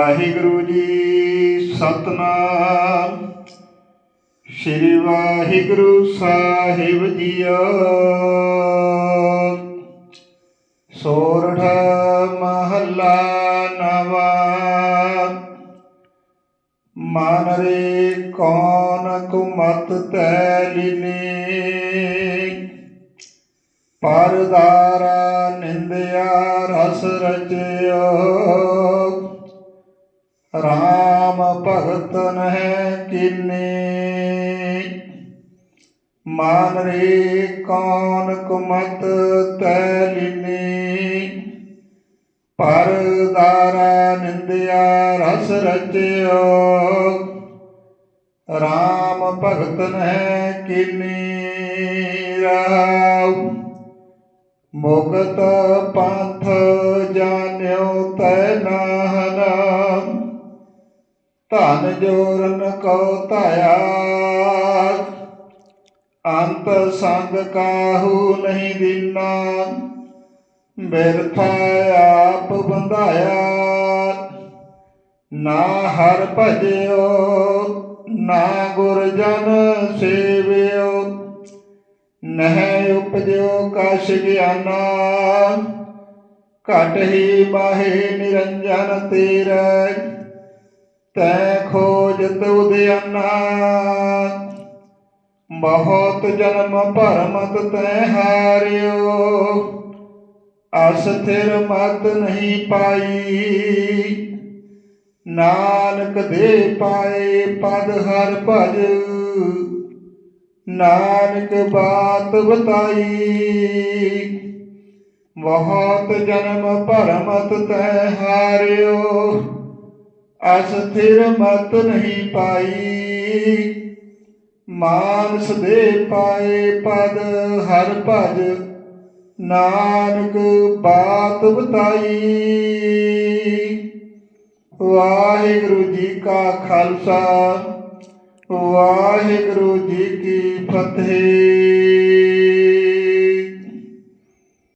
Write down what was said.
ਵਾਹਿਗੁਰੂ ਜੀ ਸਤਨਾਮ। ਸ੍ਰੀ ਵਾਹਿਗੁਰੂ ਸਾਹਿਬ ਜੀਓ। ਸੋਰਠ ਮਹੱਲਾ ਨਵਾਂ। ਮਨ ਰੇ ਕੌਣ ਕੁਮਤ ਤੈ ਲਿਨੇ ਪਰਦਾਰਾ ਨਿੰਦਿਆ ਰਸ ਰਚਿਓ। ਰਾਮ ਭਗਤ ਨਹਿ ਕੀਨੇ। ਮਾਨ ਰੇ ਕੌਣ ਕੁਮਤ ਤੈ ਲਿਨੇ। ਪਰ ਦਾਰਾ ਨਿੰਦਿਆ ਰਸ ਰਚਿਓ। ਰਾਮ ਭਗਤ ਨਹਿ ਕੀਨੇ ਰਾਉ। ਮੁਕਤ ਪੰਥ ਜਾਣਿਓ ਤੈ ਨਾਹਨ ਧਨ ਜੋਰਨ ਕੋ ਧਾਇਆ। ਅੰਤ ਸੰਗ ਕਾਹੂ ਨਹੀਂ ਦੀਨਾ। ਬਿਰਥਾ ਆਪ ਬੰਧਾਇਆ। ਨਾ ਹਰ ਭਜਿਓ, ਨਾ ਗੁਰ ਜਨ ਸੇਵਿਓ। ਨਹਿ ਉਪਜਿਓ ਕਛ ਗਿਆਨਾ। ਘਟ ਹੀ ਬਾਹੇ ਨਿਰੰਜਨ ਤੇਰੇ। ਤੈ ਖੋਜਤ ਉਦਿਆਨਾ ਬਹੁਤ ਜਨਮ ਭਰਮਤ ਤੈ ਹਾਰਿਓ। ਅਸਥਿਰ ਮਤ ਨਹੀਂ ਪਾਈ, ਨਾਨਕ ਦੇ ਪਾਏ ਪਦ ਹਰ ਭਜ। ਨਾਨਕ ਬਾਤ ਬਤਾਈ, ਬਹੁਤ ਜਨਮ ਭਰਮਤ ਤੈ ਹਾਰਿਓ। ਅਸਥਿਰ ਮਤ ਨਹੀਂ ਪਾਈ। ਮਾਨਸ ਦੇ ਪਾਏ ਪਦ ਹਰ ਭਜ। ਨਾਨਕ ਬਾਤ ਬਤਾਈ। ਵਾਹਿਗੁਰੂ ਜੀ ਕਾ ਖਾਲਸਾ। ਵਾਹਿਗੁਰੂ ਜੀ ਕੀ ਫਤਿਹ।